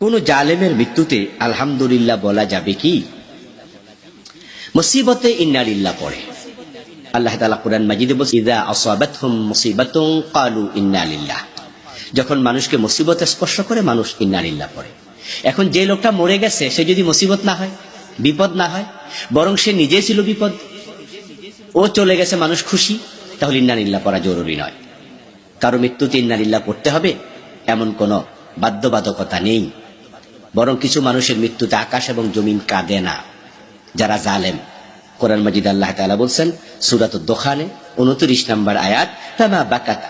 কোন জালেমের মৃত্যুতে আলহামদুলিল্লাহ বলা যাবে কি? মুসিবতে ইন্নালিল্লাহ পড়ে। আল্লাহ তালা কোরআন মাজিদে বলছে, ইদা আসাবাতহুম মুসিবাতুন ক্বালু ইন্না লিল্লাহ যখন মানুষকে মুসিবতে স্পর্শ করে, মানুষ ইন্না লিল্লাহ পড়ে। এখন যে লোকটা মরে গেছে, সে যদি মুসিবত না হয়, বিপদ না হয়, বরং সে নিজে ছিল বিপদ, ও চলে গেছে, মানুষ খুশি, তাহলে ইন্না লিল্লাহ পড়া জরুরি নয়। কারও মৃত্যুতে ইন্না লিল্লাহ পড়তে হবে, এমন কোনো বাধ্যবাধকতা নেই। বরং কিছু মানুষের মৃত্যুতে আকাশ এবং জমিন কাঁদে না, যারা জালেম। কোরআন মাজিদ আল্লাহ তালা বলছেন, সূরাত দোখানে উনত্রিশ নম্বর আয়াত, ফামা বাকাত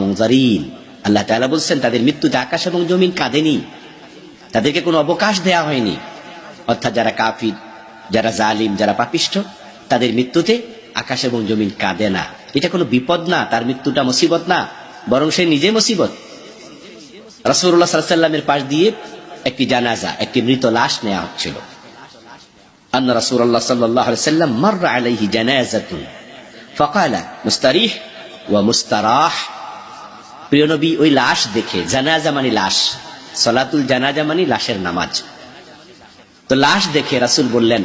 মুনজারিন। আল্লাহ তাআলা বলছেন, তাদের মৃত্যুতে আকাশ এবং জমিন কাঁদেনি, তাদেরকে কোনো অবকাশ দেয়া হয়নি। অর্থাৎ যারা কাফির, যারা জালিম, যারা পাপিষ্ঠ তাদের মৃত্যুতে আকাশ এবং জমিন কাঁদে না। এটা কোনো বিপদ না, তার মৃত্যুটা মুসিবত না, বরং সে নিজে মুসিবত। রাসূলুল্লাহ সাল্লাল্লাহু আলাইহি সাল্লামের পাশ দিয়ে একটি জানাজা একটি মৃত লাশ নেওয়া হচ্ছিল أن رسول الله صلى الله عليه وسلم مر عليه جنازة فقال مستريح ومستراح প্রিয় নবী ওই লাশ দেখে জানাজা মানে লাশ সলাতুল জানাজা মানে লাশের নামাজ তো লাশ দেখে রাসূল বললেন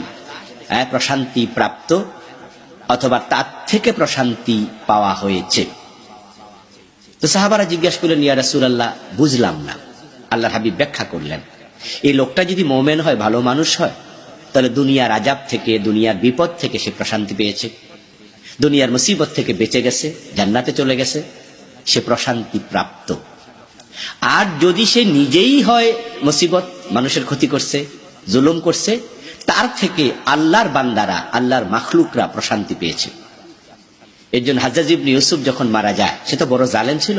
হ্যাঁ প্রশান্তি প্রাপ্ত অথবা তার থেকে প্রশান্তি পাওয়া হয়েছে তো সাহাবারা জিজ্ঞাসা করলেন, ইয়া রাসূল আল্লাহ বুঝলাম না। আল্লাহর হাবিব ব্যাখ্যা করলেন, এই লোকটা যদি মোমেন হয়, ভালো মানুষ হয়, তাহলে দুনিয়ার আজাব থেকে, দুনিয়ার বিপদ থেকে সে প্রশান্তি পেয়েছে। দুনিয়ার মুসিবত থেকে বেঁচে গেছে, জান্নাতে চলে গেছে, সে প্রশান্তি প্রাপ্ত। আর যদি সে নিজেই হয়, মুসিবত, মানুষের ক্ষতি করছে, জুলুম করছে, তার থেকে আল্লাহর বান্দারা, আল্লাহর মাখলুকরা প্রশান্তি পেয়েছে। এর জন্য হাজাজ ইবনে ইউসুফ যখন মারা যায়, সে তো বড় জালেম ছিল।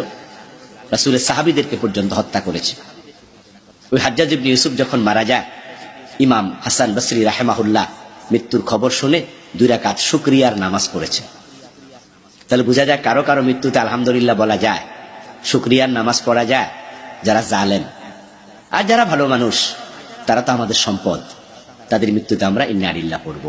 রাসুলের সাহাবিদেরকে পর্যন্ত হত্যা করেছে। ওই হাজ্জাজ ইবনে ইউসুফ যখন মারা যায়, ইমাম হাসান বসরি রাহেমাহুল্লাহ মৃত্যুর খবর শুনে দুই রাকাত শুক্রিয়ার নামাজ পড়েছে। তাহলে বোঝা যায় কারও কারও মৃত্যুতে আলহামদুলিল্লাহ বলা যায়, শুক্রিয়ার নামাজ পড়া যায়, যারা জালেন আর যারা ভালো মানুষ, তারা তো আমাদের সম্পদ। তাদের মৃত্যুতে আমরা ইন্নারিল্লাহ পড়ব।